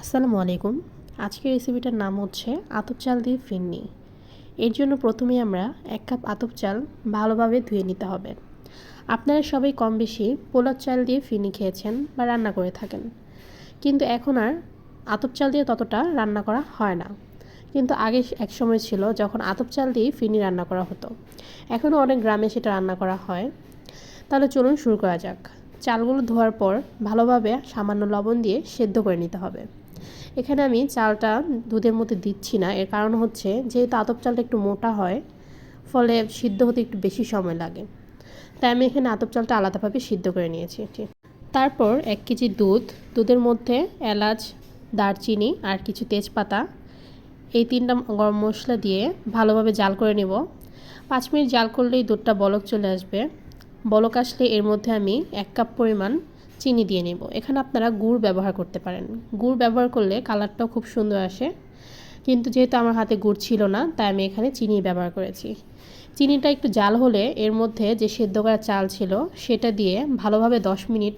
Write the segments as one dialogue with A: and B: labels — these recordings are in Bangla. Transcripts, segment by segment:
A: আসসালামু আলাইকুম। আজকের রেসিপিটার নাম হচ্ছে আতপ চাল দিয়ে ফিরনি। এর জন্য প্রথমে আমরা এক কাপ আতপ চাল ভালোভাবে ধুয়ে নিতে হবে। আপনারা সবাই কম বেশি পোলার চাল দিয়ে ফিরনি খেয়েছেন বা রান্না করে থাকেন। কিন্তু এখন আর আতপ চাল দিয়ে ততটা রান্না করা হয় না। কিন্তু আগে এক সময় ছিল যখন আতপ চাল দিয়ে ফিরনি রান্না করা হতো। এখনও অনেক গ্রামে সেটা রান্না করা হয়। তাহলে চলুন শুরু করা যাক। চালগুলো ধোয়ার পর ভালোভাবে সামান্য লবণ দিয়ে সেদ্ধ করে নিতে হবে। এখানে আমি চালটা দুধের মধ্যে দিচ্ছি না, এর কারণ হচ্ছে যেহেতু আতপ চালটা একটু মোটা হয়, ফলে সিদ্ধ হতে একটু বেশি সময় লাগে। তাই আমি এখানে আতপ চালটা আলাদাভাবে সিদ্ধ করে নিয়েছি তারপর এক কেজি দুধ, দুধের মধ্যে এলাচ, দারচিনি আর কিছু তেজপাতা, এই তিনটা গরম মশলা দিয়ে ভালোভাবে জাল করে নেব। পাঁচ মিনিট জাল করলেই দুধটা বলক চলে আসবে। বলক আসলে এর মধ্যে আমি এক কাপ পরিমাণ চিনি দিয়ে নেব। এখানে আপনারা গুড় ব্যবহার করতে পারেন। গুড় ব্যবহার করলে কালারটাও খুব সুন্দর আসে। কিন্তু যেহেতু আমার হাতে গুড় ছিল না, তাই আমি এখানে চিনি ব্যবহার করেছি। চিনিটা একটু জাল হলে এর মধ্যে যে সেদ্ধ করা চাল ছিল, সেটা দিয়ে ভালোভাবে দশ মিনিট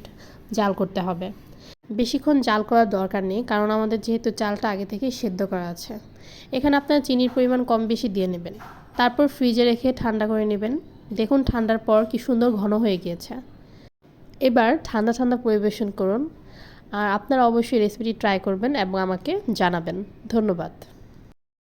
A: জাল করতে হবে। বেশিক্ষণ জাল করার দরকার নেই, কারণ আমাদের যেহেতু চালটা আগে থেকেই সেদ্ধ করা আছে। এখানে আপনারা চিনির পরিমাণ কম বেশি দিয়ে নেবেন। তারপর ফ্রিজে রেখে ঠান্ডা করে নেবেন। দেখুন ঠান্ডার পর কি সুন্দর ঘন হয়ে গিয়েছে। এবার ঠান্ডা ঠান্ডা পরিবেশন করুন। আর আপনারা অবশ্যই রেসিপিটি ট্রাই করবেন এবং আমাকে জানাবেন। ধন্যবাদ।